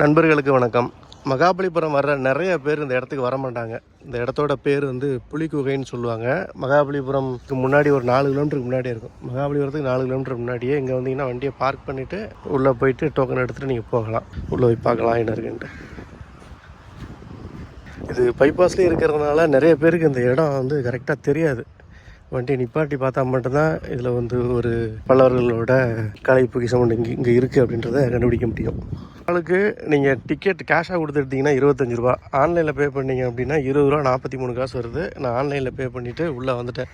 நண்பர்களுக்கு வணக்கம். மகாபலிபுரம் வர்ற நிறைய பேர் இந்த இடத்துக்கு வர மாட்டாங்க. இந்த இடத்தோட பேர் வந்து புலிக்குகைன்னு சொல்லுவாங்க. மகாபலிபுரம்க்கு முன்னாடி ஒரு நாலு கிலோமீட்டருக்கு முன்னாடி இருக்கும். மகாபலிபுரத்துக்கு நாலு கிலோமீட்டர் முன்னாடியே இங்கே வந்தீங்கன்னா வண்டியை பார்க் பண்ணிவிட்டு உள்ளே போயிட்டு டோக்கன் எடுத்துகிட்டு நீங்கள் போகலாம். உள்ளே போய் பார்க்கலாம் என்ன இருக்குன்ட்டு. இது பைபாஸ்லேயே இருக்கிறதுனால நிறைய பேருக்கு இந்த இடம் வந்து கரெக்டாக தெரியாது. வண்டியை நிப்பாட்டி பார்த்தா மட்டும்தான் இதில் வந்து ஒரு பல்லவர்களோட கலை பொக்கிஷம் இங்கே இங்கே இருக்குது அப்படின்றத கண்டுபிடிக்க முடியும். ஆளுக்கு நீங்கள் டிக்கெட் கேஷாக கொடுத்து எடுத்திங்கன்னா இருபத்தஞ்சி ரூபா. ஆன்லைனில் பே பண்ணீங்க அப்படின்னா இருபது ரூபா நாற்பத்தி மூணு காசு வருது. நான் ஆன்லைனில் பே பண்ணிவிட்டு உள்ளே வந்துட்டேன்.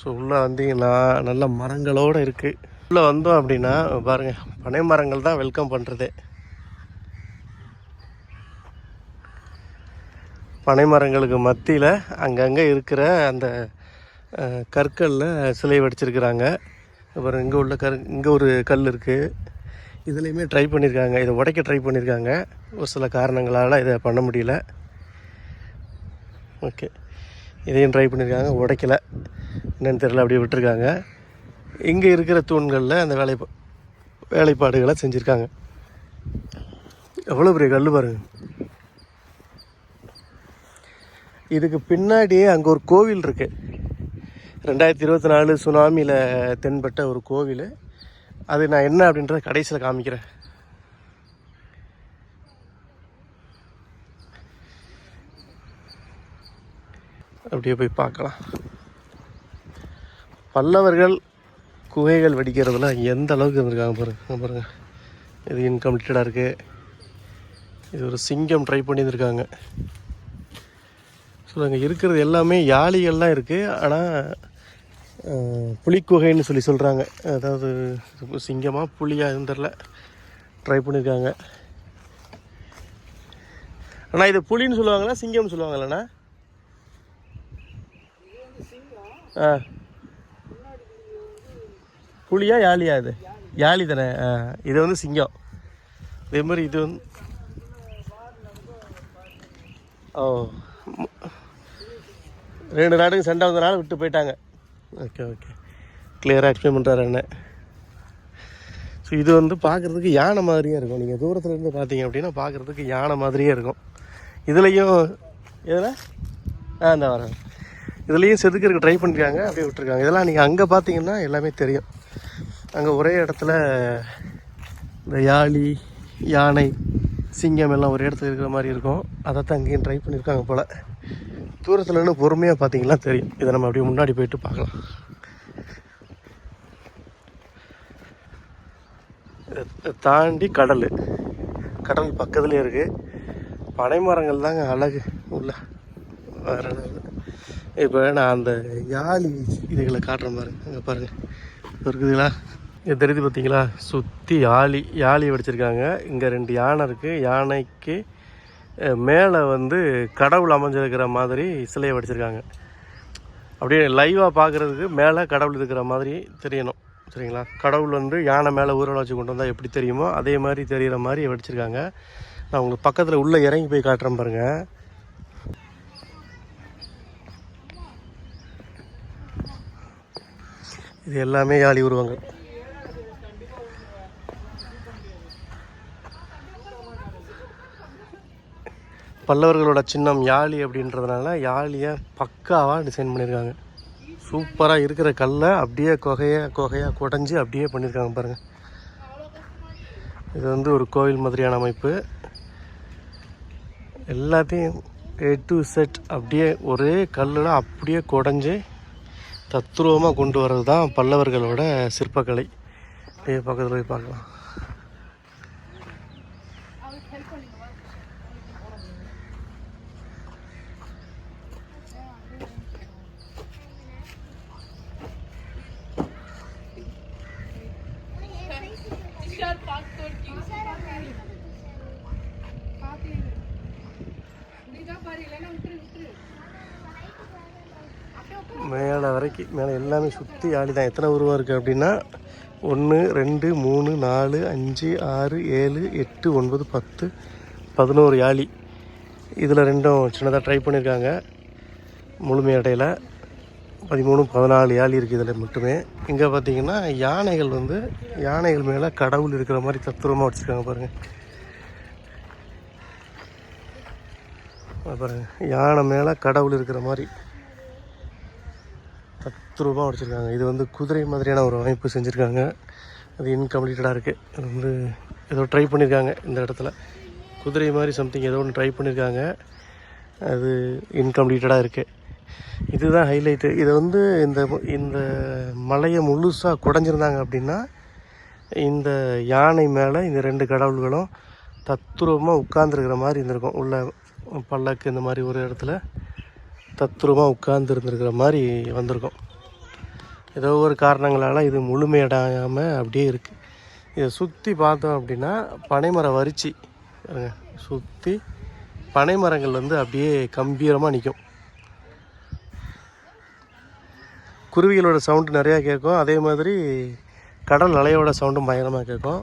ஸோ உள்ளே வந்தீங்கன்னா நல்ல மரங்களோடு இருக்குது உள்ளே வந்தோம் அப்படின்னா பாருங்கள் பனை மரங்கள் தான் வெல்கம் பண்ணுறதே பனை மரங்களுக்கு மத்தியில் அங்கங்கே இருக்கிற அந்த கற்களில் சிலை வடிச்சிருக்கிறாங்க. அப்புறம் இங்கே உள்ள கரு இங்கே ஒரு கல் இருக்குது இதுலேயுமே ட்ரை பண்ணியிருக்காங்க இதை உடைக்க ட்ரை பண்ணியிருக்காங்க ஒரு சில காரணங்களால் இதை பண்ண முடியல. ஓகே இதையும் ட்ரை பண்ணியிருக்காங்க உடைக்கல. என்னன்னு தெரியல அப்படியே விட்டுருக்காங்க. இங்கே இருக்கிற தூண்களில் அந்த வேலை வேலைப்பாடுகளை செஞ்சுருக்காங்க. எவ்வளோ பெரிய கல் பாருங்க. இதுக்கு பின்னாடியே அங்கே ஒரு கோவில் இருக்குது ரெண்டாயிரத்தி இருபத்தி நாலு சுனாமியில் தென்பட்ட ஒரு கோவில். அது நான் என்ன அப்படின்றத கடைசியில் காமிக்கிறேன். அப்படியே போய் பார்க்கலாம். பல்லவர்கள் குகைகள் வெடிக்கிறதுல எந்த அளவுக்கு இருந்திருக்காங்க பாருங்க பாருங்க. இது இன்கம்ப்ளீட்டடாக இருக்குது இது ஒரு சிங்கம் ட்ரை பண்ணியிருந்திருக்காங்க. ஸோ அங்கே இருக்கிறது எல்லாமே யாளிகள்லாம் இருக்குது ஆனால் புலிக்குகைன்னு சொல்லி சொல்கிறாங்க அதாவது சிங்கமாக புளியாக எதுவும் தெரில ட்ரை பண்ணியிருக்காங்க அண்ணா இது புலின்னு சொல்லுவாங்களா சிங்கம்னு சொல்லுவாங்களாண்ணா ஆ. புலியா யாழியா இது? யாழி தானே? ஆ இது வந்து சிங்கம். இதே மாதிரி இது வந்து ஓ. ரெண்டு நாட்டுக்கு சண்டை வந்தனால விட்டு போயிட்டாங்க. Okay okay. கிளியராக எக்ஸ்பிளைன் பண்ணுறாரு என்ன ஸோ இது வந்து பார்க்குறதுக்கு யானை மாதிரியே இருக்கும். நீங்கள் தூரத்துல இருந்து பார்த்தீங்க அப்படின்னா பார்க்குறதுக்கு யானை மாதிரியே இருக்கும். இதுலேயும் எதில்? ஆ இந்த வரேன் இதுலேயும் செதுக்கிறதுக்கு ட்ரை பண்ணிருக்காங்க. அப்படியே விட்டுருக்காங்க. இதெல்லாம் நீங்கள் அங்கே பார்த்தீங்கன்னா எல்லாமே தெரியும். அங்கே ஒரே இடத்துல இந்த யாழி யானை சிங்கம் எல்லாம் ஒரு இடத்துல இருக்கிற மாதிரி இருக்கும். அதை தான் அங்கேயும் ட்ரை பண்ணியிருக்காங்க போல். தூரத்தில் பொறுமையாக பார்த்தீங்கன்னா தெரியும். இதை நம்ம அப்படியே முன்னாடி போயிட்டு பார்க்கலாம். தாண்டி கடல். கடல் பக்கத்துலேயே இருக்குது பனை மரங்கள் தாங்க அழகு. உள்ள வேற இப்போ நான் அந்த யாழி இதுகளை காட்டுறேன் பாருங்க அங்கே பாருங்கள் இப்போ இருக்குதுங்களா? இது தெரியுது பார்த்தீங்களா சுற்றி யாழி யாழி வடிச்சிருக்காங்க. இங்கே ரெண்டு யானை இருக்குது யானைக்கு மேலே வந்து கடவுள் அமைஞ்சிருக்கிற மாதிரி சிலையை வடிச்சிருக்காங்க. அப்படியே லைவாக பார்க்குறதுக்கு மேலே கடவுள் இருக்கிற மாதிரி தெரியணும். சரிங்களா? கடவுள் வந்து யானை மேலே ஊரில் வச்சு கொண்டு வந்தால் எப்படி தெரியுமோ அதே மாதிரி தெரிகிற மாதிரி வடிச்சிருக்காங்க. நான் உங்களுக்கு பக்கத்தில் உள்ளே இறங்கி போய் காட்டுறேன் பாருங்கள் இது எல்லாமே யாழி உருவங்கள். பல்லவர்களோட சின்னம் யாழி அப்படின்றதுனால யாழியை பக்காவாக டிசைன் பண்ணியிருக்காங்க சூப்பராக இருக்கிற கல்லை அப்படியே கொகையாக கொகையாக குடஞ்சி அப்படியே பண்ணியிருக்காங்க பாருங்கள் இது வந்து ஒரு கோவில் மாதிரியான அமைப்பு. எல்லாத்தையும் ஏ டு செட் அப்படியே ஒரே கல்லில் அப்படியே குடஞ்சி தத்ரூபமாக கொண்டு வர்றது தான் பல்லவர்களோட சிற்பக்கலை. அப்படியே பக்கத்தில் போய் பார்க்கலாம் மேலே வரைக்கும் மேலே எல்லாமே சுற்றி ஆளி தான் எத்தனை உருவம் இருக்குது அப்படின்னா ஒன்று ரெண்டு மூணு நாலு அஞ்சு ஆறு ஏழு எட்டு ஒன்பது பத்து பதினோரு யாழி. இதில் ரெண்டும் சின்னதாக ட்ரை பண்ணியிருக்காங்க முழுமையடையில் பதிமூணு பதினாலு யாழி இருக்குது இதில் மட்டுமே. இங்கே பார்த்தீங்கன்னா யானைகள் வந்து யானைகள் மேலே கடவுள் இருக்கிற மாதிரி தத்துவமாக வச்சுருக்காங்க பாருங்கள் பாருங்கள் யானை மேலே கடவுள் இருக்கிற மாதிரி. பத்து ரூபா உடச்சிருக்காங்க இது வந்து குதிரை மாதிரியான ஒரு அமைப்பு செஞ்சுருக்காங்க. அது இன்கம்ப்ளீட்டடாக இருக்குது அது வந்து ஏதோ ட்ரை பண்ணியிருக்காங்க இந்த இடத்துல. குதிரை மாதிரி சம்திங் ஏதோ ஒன்று ட்ரை பண்ணியிருக்காங்க அது இன்கம்ப்ளீட்டடாக இருக்குது இதுதான் ஹைலைட்டு இதை வந்து இந்த இந்த மலையை முழுசாக குடஞ்சிருந்தாங்க அப்படின்னா இந்த யானை மேலே இந்த ரெண்டு கடவுள்களும் தத்துரூபமாக உட்கார்ந்துருக்கிற மாதிரி இருந்திருக்கும். உள்ள பல்லக்கு இந்த மாதிரி ஒரு இடத்துல. தத்துரூபமாக உட்கார்ந்து இருந்திருக்கிற மாதிரி வந்திருக்கும். ஏதோ ஒரு காரணங்களால் இது முழுமையடையாமல் அப்படியே இருக்குது இதை சுற்றி பார்த்தோம் அப்படின்னா பனைமரம் வரிச்சி. சுற்றி பனைமரங்கள் வந்து அப்படியே கம்பீரமாக நிற்கும் குருவிகளோட சவுண்டு நிறையா கேட்கும். அதே மாதிரி கடல் அலையோட சவுண்டும் பயங்கரமாக கேட்கும்.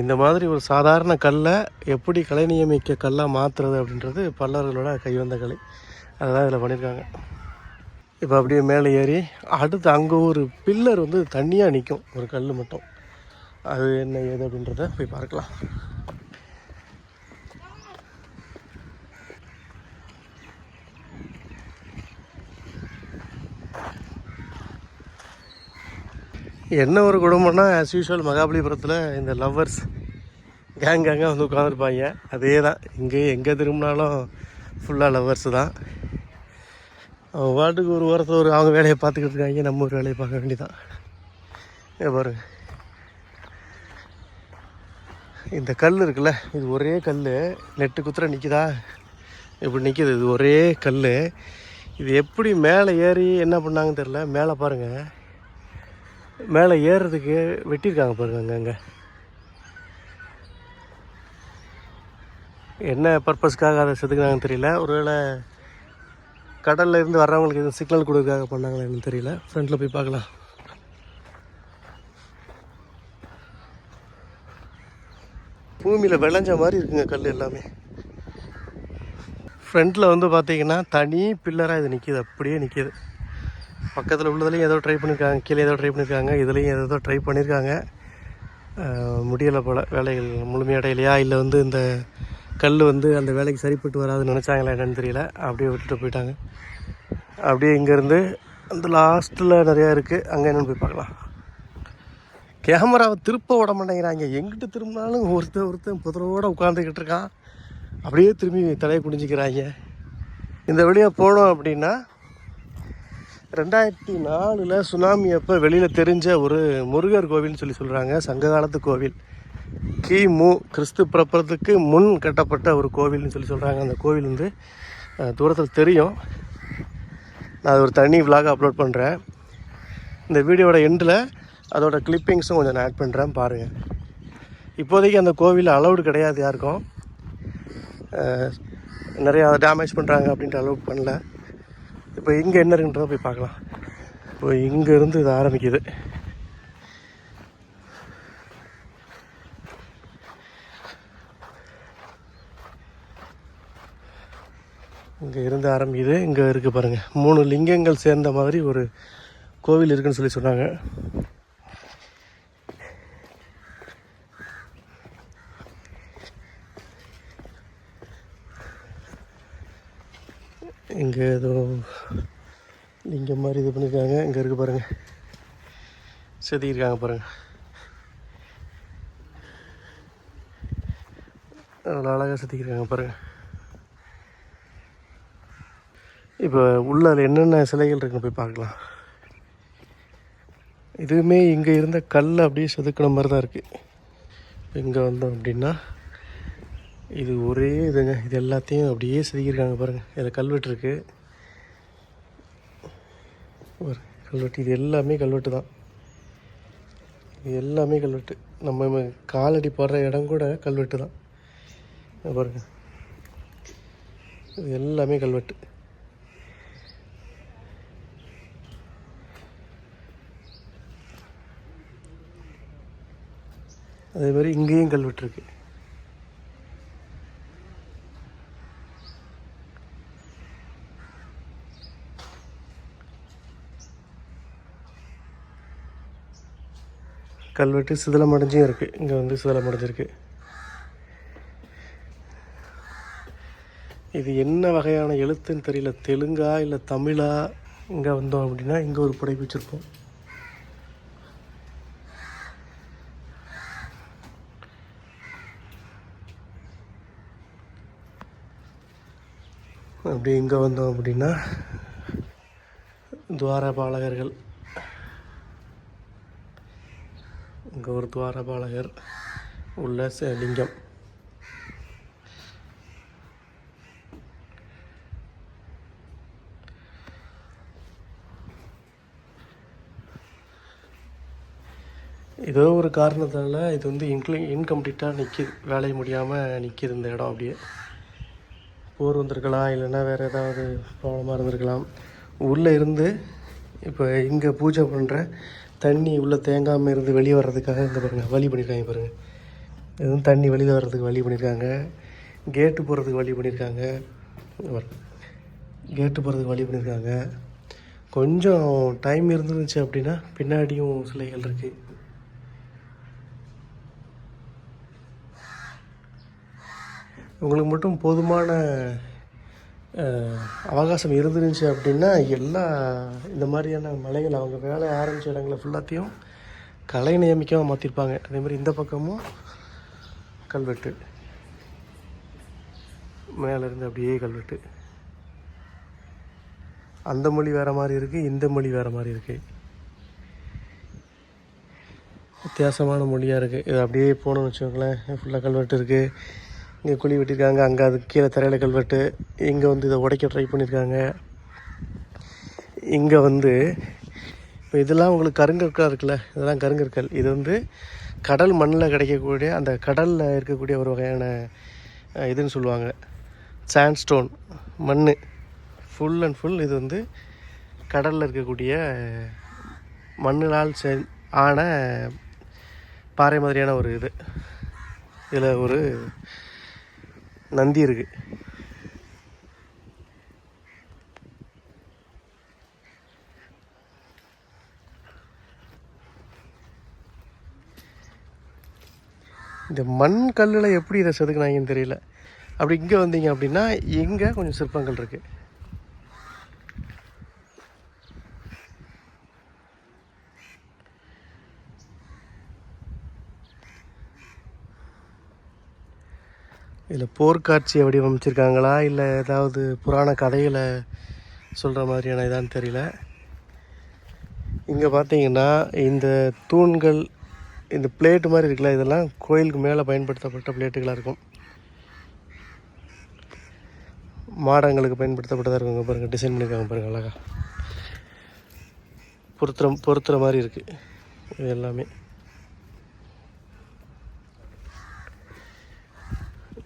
இந்த மாதிரி ஒரு சாதாரண கல்லை எப்படி கலை நியமிக்க கல்லாக மாற்றுறது அப்படின்றது பல்லர்களோட கைவந்த கலை. அதுதான் இதில் பண்ணியிருக்காங்க. இப்போ அப்படியே மேலே ஏறி அடுத்து அங்கே ஒரு பில்லர் வந்து தண்ணியாக நிற்கும் ஒரு கல் மட்டும். அது என்ன ஏது அப்படின்றத போய் பார்க்கலாம். என்ன ஒரு குடும்பம்னா ஆஸ் யூஷுவல் மகாபலிபுரத்தில் இந்த லவ்வர்ஸ் கேங் கேங்காக வந்து உட்காந்துருப்பாங்க அதே தான் இங்கே எங்கே திரும்பினாலும் ஃபுல்லாக லவ்வர்ஸ் தான். அவங்க பாட்டுக்கு ஒரு வாரத்தில் ஒரு அவங்க வேலையை பார்த்துக்கிட்டு இருக்காங்க. நம்ம ஒரு வேலையை பார்க்க வேண்டிதான் ஏ பாருங்க இந்த கல் இருக்குல்ல இது ஒரே கல் நெட்டு குத்துற நிற்கிதா இப்படி நிற்கிது இது ஒரே கல் இது எப்படி மேலே ஏறி என்ன பண்ணாங்கன்னு தெரில மேலே பாருங்கள் மேலே ஏறுறதுக்கு வெட்டியிருக்காங்க பாருங்க அங்கங்கே என்ன பர்பஸ்க்காக அதை செதுக்குனாங்கன்னு தெரியல. ஒருவேளை கடல்ல இருந்து வர்றவங்களுக்கு எதுவும் சிக்னல் கொடுக்கறதுக்காக பண்ணாங்களா என்னன்னு தெரியல. ஃப்ரண்ட்டில் போய் பார்க்கலாம். பூமியில் விளைஞ்ச மாதிரி இருக்குங்க கல் எல்லாமே. ஃப்ரண்ட்டில் வந்து பார்த்தீங்கன்னா தனி பில்லராக இது நிற்கிது அப்படியே நிற்கிது பக்கத்தில் உள்ளதுலேயும் ஏதோ ட்ரை பண்ணியிருக்காங்க கீழே ஏதோ ட்ரை பண்ணியிருக்காங்க இதுலேயும் ஏதோ ட்ரை பண்ணியிருக்காங்க முடியலை போல் வேலைகள் முழுமையடையலையா? இல்லை வந்து இந்த கல் வந்து அந்த வேலைக்கு சரிப்பட்டு வராதுன்னு நினச்சாங்களா என்னன்னு தெரியல. அப்படியே விட்டுட்டு போயிட்டாங்க. அப்படியே இங்கேருந்து அந்த லாஸ்ட்டில் நிறையா இருக்குது அங்கே என்னென்னு போய் பார்க்கலாம். கேமராவை திருப்ப விட மாட்டேங்கிறாங்க. எங்கிட்ட திரும்பினாலும் ஒருத்தன் ஒருத்தன் புதரோடு உட்காந்துக்கிட்டு இருக்கான். அப்படியே திரும்பி தலையை குடிஞ்சிக்கிறாங்க இந்த வழியாக போனோம் அப்படின்னா ரெண்டாயிரத்தி நாலில் சுனாமி அப்போ வெளியில் தெரிஞ்ச ஒரு முருகர் கோவில்னு சொல்லி சொல்கிறாங்க சங்க காலத்து கோவில். கிமு கிறிஸ்து பிறப்பறதுக்கு முன் கட்டப்பட்ட ஒரு கோவில்னு சொல்லி சொல்கிறாங்க அந்த கோவில் வந்து தூரத்தில் தெரியும். நான் அது ஒரு தனி விலாக அப்லோட் பண்ணுறேன் இந்த வீடியோட எண்டில் அதோடய கிளிப்பிங்ஸும் கொஞ்சம் நான் ஆட் பண்ணுறேன் பாருங்கள் இப்போதைக்கு அந்த கோவில் அலௌடு கிடையாது யாருக்கும். நிறையா டேமேஜ் பண்ணுறாங்க அப்படின்ட்டு அலௌட் பண்ணல. இப்போ இங்கே என்ன இருக்குன்றதை போய் பார்க்கலாம். இப்போ இங்கேருந்து இது ஆரம்பிக்குது. இங்கே இருந்து ஆரம்பிக்குது இங்கே இருக்குது பாருங்கள் மூணு லிங்கங்கள் சேர்ந்த மாதிரி ஒரு கோவில் இருக்குன்னு சொல்லி சொன்னாங்க. இங்கே ஏதோ லிங்கம் மாதிரி இது பண்ணியிருக்காங்க இங்கே இருக்குது பாருங்கள் செதுக்கியிருக்காங்க பாருங்கள் அவ்வளோ அழகாக செதுக்கியிருக்காங்க பாருங்கள் இப்போ உள்ள அதில் என்னென்ன சிலைகள் இருக்குன்னு போய் பார்க்கலாம். இதுவுமே இங்கே இருந்த கல் அப்படியே செதுக்கின மாதிரி தான் இருக்குது இங்கே வந்தோம் அப்படின்னா இது ஒரே இதுங்க. இது எல்லாத்தையும் அப்படியே செதுக்கியிருக்காங்க பாருங்கள் இதில் கல்வெட்டு இருக்குது ஒரு கல்வெட்டு. இது எல்லாமே கல்வெட்டு தான். இது எல்லாமே கல்வெட்டு. நம்ம காலடி போடுற இடம் கூட கல்வெட்டு தான். பாருங்கள் இது எல்லாமே கல்வெட்டு. அதே மாதிரி இங்கேயும் கல்வெட்டுருக்கு கல்வெட்டு சிதிலமடைஞ்சும் இருக்குது இங்கே வந்து சிதிலமடைஞ்சிருக்கு இது என்ன வகையான எழுத்துன்னு தெரியல. தெலுங்கா இல்லை தமிழா இங்கே வந்தோம் அப்படின்னா இங்கே ஒரு படைப்பு வச்சுருப்போம். அப்படி இங்கே வந்தோம் அப்படின்னா துவாரபாலகர்கள். இங்கே ஒரு துவாரபாலகர் உள்ள லிங்கம் ஏதோ ஒரு காரணத்தால் இது வந்து இன்க்ளி இன்கம்ப்ளீட்டாக நிற்கிது வேலை முடியாமல் நிற்கிது இந்த இடம் அப்படியே. போர் வந்திருக்கலாம் இல்லைன்னா வேறு ஏதாவது ப்ராப்ளமாக இருந்திருக்கலாம். உள்ளே இருந்து இப்போ இங்கே பூஜை பண்ணுற தண்ணி உள்ளே தேங்காமல் இருந்து வெளியே வர்றதுக்காக இங்கே பாருங்கள் வழி பண்ணியிருக்காங்க பாருங்கள் எதுவும் தண்ணி வெளியில் வர்றதுக்கு வழி பண்ணியிருக்காங்க. கேட்டு போகிறதுக்கு வழி பண்ணியிருக்காங்க. கேட்டு போகிறதுக்கு வழி பண்ணியிருக்காங்க. கொஞ்சம் டைம் இருந்துருந்துச்சு அப்படின்னா பின்னாடியும் சிலைகள் இருக்குது உங்களுக்கு மட்டும் போதுமான அவகாசம் இருந்துருந்துச்சு அப்படின்னா எல்லா இந்த மாதிரியான மலைகள் அவங்க வேலை ஆரம்பித்த இடங்களை ஃபுல்லாத்தையும் கலை நியமிக்காமல் மாற்றிருப்பாங்க அதே மாதிரி இந்த பக்கமும் கல்வெட்டு. மேலேருந்து அப்படியே கல்வெட்டு. அந்த மொழி வேறு மாதிரி இருக்குது இந்த மொழி வேறு மாதிரி இருக்குது வித்தியாசமான மொழியாக இருக்குது இது அப்படியே போகணும்னு வச்சுக்கோங்களேன். ஃபுல்லாக கல்வெட்டு இருக்குது இங்கே குழி வெட்டியிருக்காங்க அங்கே அது கீழே தரையில் கல்வெட்டு இங்கே வந்து இதை உடைக்க ட்ரை பண்ணியிருக்காங்க இங்கே வந்து இப்போ இதெல்லாம் உங்களுக்கு கருங்கற்களாக இருக்குல்ல இதெல்லாம் கருங்கற்கள். இது வந்து கடல் மண்ணில் கிடைக்கக்கூடிய அந்த கடலில் இருக்கக்கூடிய ஒரு வகையான இதுன்னு சொல்லுவாங்க. சாண்ட்ஸ்டோன் மண் ஃபுல் அண்ட் ஃபுல் இது வந்து கடலில் இருக்கக்கூடிய மண்ணினால் செ ஆன பாறை மாதிரியான ஒரு இது. இதில் ஒரு நந்தி இருக்குது இந்த மண் கல்லில் எப்படி இதை செதுக்குனாங்கன்னு தெரியல. அப்படி இங்கே வந்தீங்க அப்படின்னா இங்கே கொஞ்சம் சிற்பங்கள் இருக்குது இதில் போர்க்காட்சியை வடிவமைச்சிருக்காங்களா? இல்லை ஏதாவது புராண கதைகளை சொல்கிற மாதிரியான இதான்னு தெரியல. இங்கே பார்த்தீங்கன்னா இந்த தூண்கள் இந்த பிளேட்டு மாதிரி இருக்குல்ல இதெல்லாம் கோயிலுக்கு மேலே பயன்படுத்தப்பட்ட பிளேட்டுகளாக இருக்கும். மாடங்களுக்கு பயன்படுத்தப்பட்டதாக இருக்குங்க பாருங்கள் டிசைன் பண்ணியிருக்காங்க பாருங்கள் அழகா. பொருத்துற பொருத்துகிற மாதிரி இருக்குது இது எல்லாமே.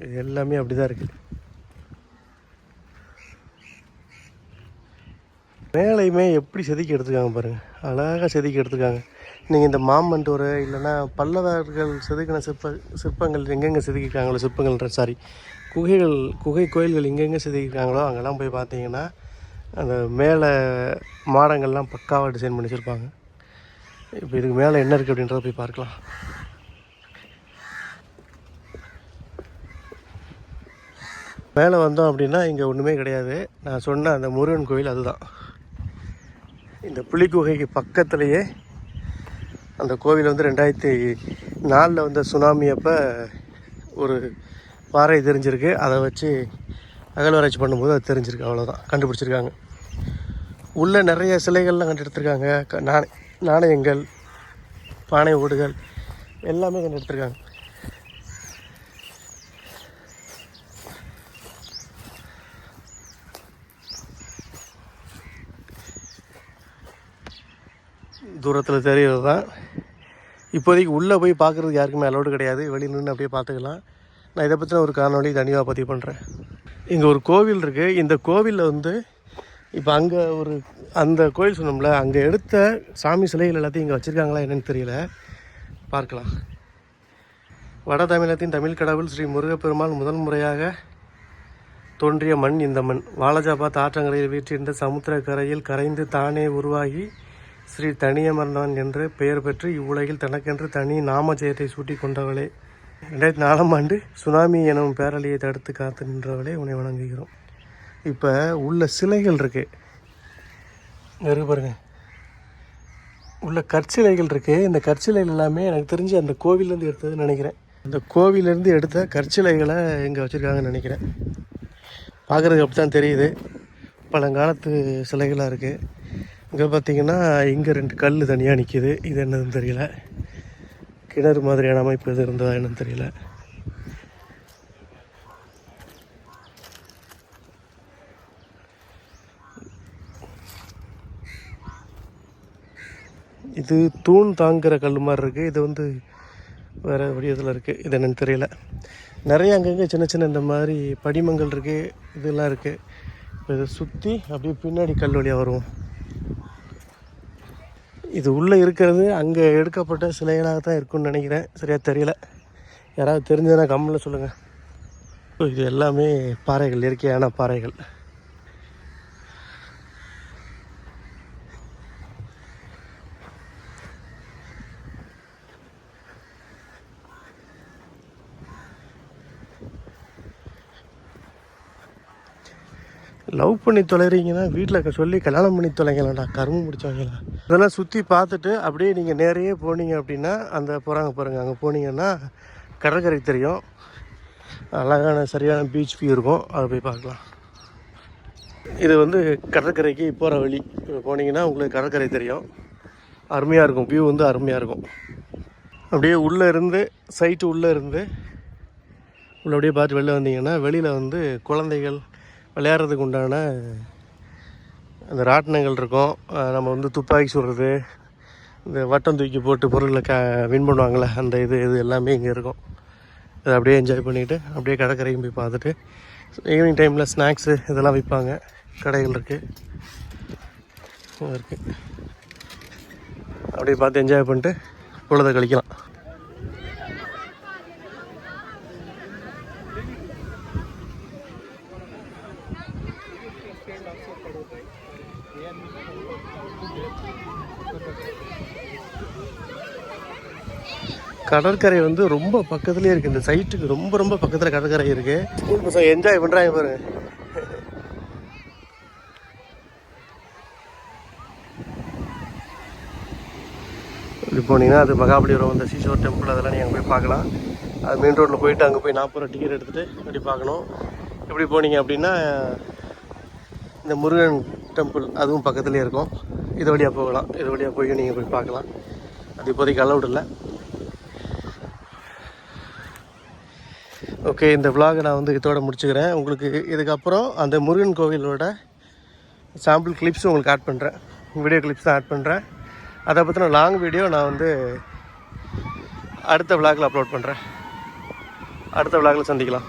இது எல்லாமே அப்படி தான் இருக்குது மேலையுமே எப்படி செதுக்கி எடுத்துருக்காங்க பாருங்கள் அழகாக செதுக்கி எடுத்துருக்காங்க. நீங்கள் இந்த மாமண்டூர் இல்லைன்னா பல்லவர்கள் செதுக்கின சிற்ப சிற்பங்கள் எங்கெங்கே செதுக்கியிருக்காங்களோ சிற்பங்கள்ன்ற சாரி குகைகள் குகை கோயில்கள் எங்கெங்கே செதுக்கியிருக்காங்களோ அங்கெல்லாம் போய் பார்த்தீங்கன்னா அந்த மேலே மாடங்கள்லாம் பக்காவாக டிசைன் பண்ணி வச்சுருப்பாங்க. இப்போ இதுக்கு மேலே என்ன இருக்குது அப்படின்றத போய் பார்க்கலாம். மேலே வந்தோம் அப்படின்னா இங்கே ஒன்றுமே கிடையாது. நான் சொன்ன அந்த முருகன் கோயில் அதுதான். இந்த புலிக்குகைக்கு பக்கத்துலேயே அந்த கோவில் வந்து ரெண்டாயிரத்தி நாலில் வந்த சுனாமி அப்போ ஒரு பாறை தெரிஞ்சிருக்கு. அதை வச்சு அகழ்வாராய்ச்சி பண்ணும்போது அது தெரிஞ்சிருக்கு. அவ்வளோதான் கண்டுபிடிச்சிருக்காங்க. உள்ளே நிறைய சிலைகள்லாம் கண்டெடுத்திருக்காங்க க- நாணய நாணயங்கள் பானை ஓடுகள் எல்லாமே கண்டெடுத்திருக்காங்க தூரத்தில் தெரிகிறது தான் இப்போதைக்கு உள்ளே போய் பார்க்குறதுக்கு யாருக்குமே அலோடு கிடையாது. வெளியில் நின்று அப்படியே பார்த்துக்கலாம். நான் இதை பற்றின ஒரு காணொலி தனியாக பதிவு பண்ணுறேன் இங்கே ஒரு கோவில் இருக்குது இந்த கோவிலில் வந்து இப்போ அங்கே ஒரு அந்த கோயில் சொன்னோம்ல அங்கே எடுத்த சாமி சிலைகள் எல்லாத்தையும் இங்கே வச்சுருக்காங்களா என்னென்னு தெரியல. பார்க்கலாம். வட தமிழகத்தின் தமிழ் கடவுள் ஸ்ரீ முருகப்பெருமாள் முதல் முறையாக தோன்றிய மண் இந்த மண். வாலஜாபாத் ஆற்றங்கரையில் வீற்றிருந்த சமுத்திரக்கரையில் கரைந்து தானே உருவாகி ஸ்ரீ தனியமர்ந்தான் என்று பெயர் பெற்று இவ்வுலகில் தனக்கென்று தனி நாம ஜெயத்தை சூட்டி கொண்டவளே. ரெண்டாயிரத்தி நாலாம் ஆண்டு சுனாமி எனும் பேரலையை தடுத்து காத்து நின்றவளே உன்னை வணங்குகிறோம். இப்போ உள்ள சிலைகள் இருக்கு. இருக்கு பாருங்க. உள்ள கற்சிலைகள் இருக்கு. இந்த கற்சிலைகள் எல்லாமே எனக்கு தெரிஞ்சு அந்த கோவிலேருந்து எடுத்ததுன்னு நினைக்கிறேன். அந்த கோவிலேருந்து எடுத்த கற்சிலைகளை இங்கே வச்சுருக்காங்கன்னு நினைக்கிறேன். பார்க்குறதுக்கு அப்படி தான் தெரியுது. பழங்காலத்து சிலைகளாக இருக்குது இங்கே பார்த்தீங்கன்னா இங்கே ரெண்டு கல் தனியாக நிற்கிது இது என்னதுன்னு தெரியல. கிணறு மாதிரியான அமைப்பு எது இருந்ததா என்னன்னு தெரியல. இது தூண் தாங்குகிற கல் மாதிரி இருக்குது இது வந்து வேறு வடிவத்தில் இருக்குது இது என்னென்னு தெரியல. நிறைய அங்கங்கே சின்ன சின்ன இந்த மாதிரி படிமங்கள் இருக்குது இதெல்லாம் இருக்குது இப்போ இதை சுற்றி அப்படியே பின்னாடி கல் வழியாக வருவோம் இது உள்ளே இருக்கிறது அங்கே எடுக்கப்பட்ட சிலைகளாக தான் இருக்கும்னு நினைக்கிறேன். சரியாக தெரியல. யாராவது தெரிஞ்சதுன்னா கம்மில் சொல்லுங்கள் இது எல்லாமே பாறைகள் இயற்கையான பாறைகள். லவ் பண்ணி தொலைறீங்கன்னா வீட்டில் சொல்லி கல்யாணம் பண்ணி தொலைங்களாண்டா கரும்பு முடிச்சவங்களா இதெல்லாம் சுற்றி பார்த்துட்டு அப்படியே நீங்கள் நேரையே போனீங்க அப்படின்னா அந்த போகிறாங்க பாருங்கள் அங்கே போனீங்கன்னா கடற்கரைக்கு தெரியும். அழகான சரியான பீச் வியூ இருக்கும். அதை போய் பார்க்கலாம். இது வந்து கடற்கரைக்கு போகிற வழி. போனீங்கன்னா உங்களுக்கு கடற்கரை தெரியும். அருமையாக இருக்கும். வியூ வந்து அருமையாக இருக்கும். அப்படியே உள்ளே இருந்து சைட்டு உள்ளே இருந்து உள்ள அப்படியே பார்த்து வெளில வந்தீங்கன்னா வெளியில் வந்து குழந்தைகள் விளையாடுறதுக்கு உண்டான அந்த ராட்டினங்கள் இருக்கும். நம்ம வந்து துப்பாக்கி சுடுறது இந்த வட்டம் தூக்கி போட்டு பொருளை க வின் பண்ணுவாங்கள்ல அந்த இது இது எல்லாமே இங்கே இருக்கும். அதை அப்படியே என்ஜாய் பண்ணிவிட்டு அப்படியே கடற்கரையும் போய் பார்த்துட்டு ஈவினிங் டைமில் ஸ்நாக்ஸு இதெல்லாம் விற்பாங்க கடைகள் இருக்குது இருக்குது அப்படியே பார்த்து என்ஜாய் பண்ணிட்டு பொழுதை கழிக்கலாம். கடற்கரை வந்து ரொம்ப பக்கத்துலேயே இருக்குது இந்த சைட்டுக்கு ரொம்ப ரொம்ப பக்கத்தில் கடற்கரை இருக்குது ஸ்கூல் பசங்க என்ஜாய் பண்ணுறாங்க பாருங்க இப்படி போனீங்கன்னா அது மகாபலிபுரம் அந்த சீஷோர் டெம்பிள் அதெல்லாம் நீங்கள் போய் பார்க்கலாம். அது மெயின் ரோட்டில் போயிட்டு அங்கே போய் நாற்பது ரூபா டிக்கெட் எடுத்துகிட்டு அப்படி பார்க்கணும். இப்படி போனீங்க அப்படின்னா இந்த முருகன் டெம்பிள் அதுவும் பக்கத்துலேயே இருக்கும். இது வழியாக போகலாம். இது வழியாக போய் நீங்கள் போய் பார்க்கலாம். அது இப்போதைக்கு அலௌட் இல்லை. ஓகே இந்த விளாகை நான் வந்து இதோட முடிச்சுக்கிறேன். உங்களுக்கு இதுக்கப்புறம் அந்த முருகன் கோவிலோட சாம்பிள் கிளிப்ஸ் உங்களுக்கு ஆட் பண்ணுறேன் வீடியோ கிளிப்ஸ் தான் ஆட் பண்ணுறேன் அதை பற்றின லாங் வீடியோ நான் வந்து அடுத்த விளாகில் அப்லோட் பண்ணுறேன் அடுத்த விளாகில் சந்திக்கலாம்.